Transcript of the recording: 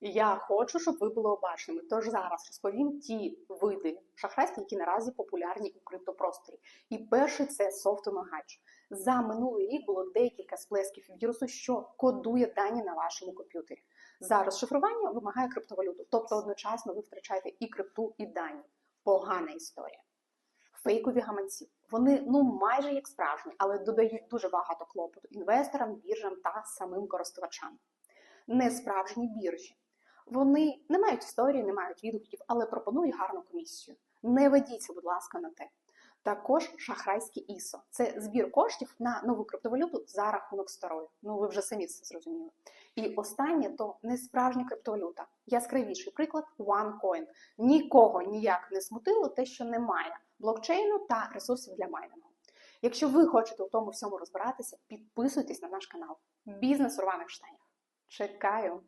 Я хочу, щоб ви були обачними. Тож зараз розповім ті види шахрайств, які наразі популярні у криптопросторі. І перший це софтомагач. За минулий рік було декілька сплесків вірусу, що кодує дані на вашому комп'ютері. Зараз шифрування вимагає криптовалюту, тобто одночасно ви втрачаєте і крипту, і дані. Погана історія. Фейкові гаманці. Вони ну майже як справжні, але додають дуже багато клопоту інвесторам, біржам та самим користувачам. Несправжні біржі. Вони не мають історії, не мають відгуків, але пропонують гарну комісію. Не ведіться, будь ласка, на те. Також шахрайське ІСО це збір коштів на нову криптовалюту за рахунок старої. Ну ви вже самі це зрозуміли. І останнє то несправжня криптовалюта. Яскравіший приклад OneCoin. Нікого ніяк не смутило те, що немає блокчейну та ресурсів для майнингу. Якщо ви хочете у тому всьому розбиратися, підписуйтесь на наш канал. Бізнес у рваних штанях. Чекаю!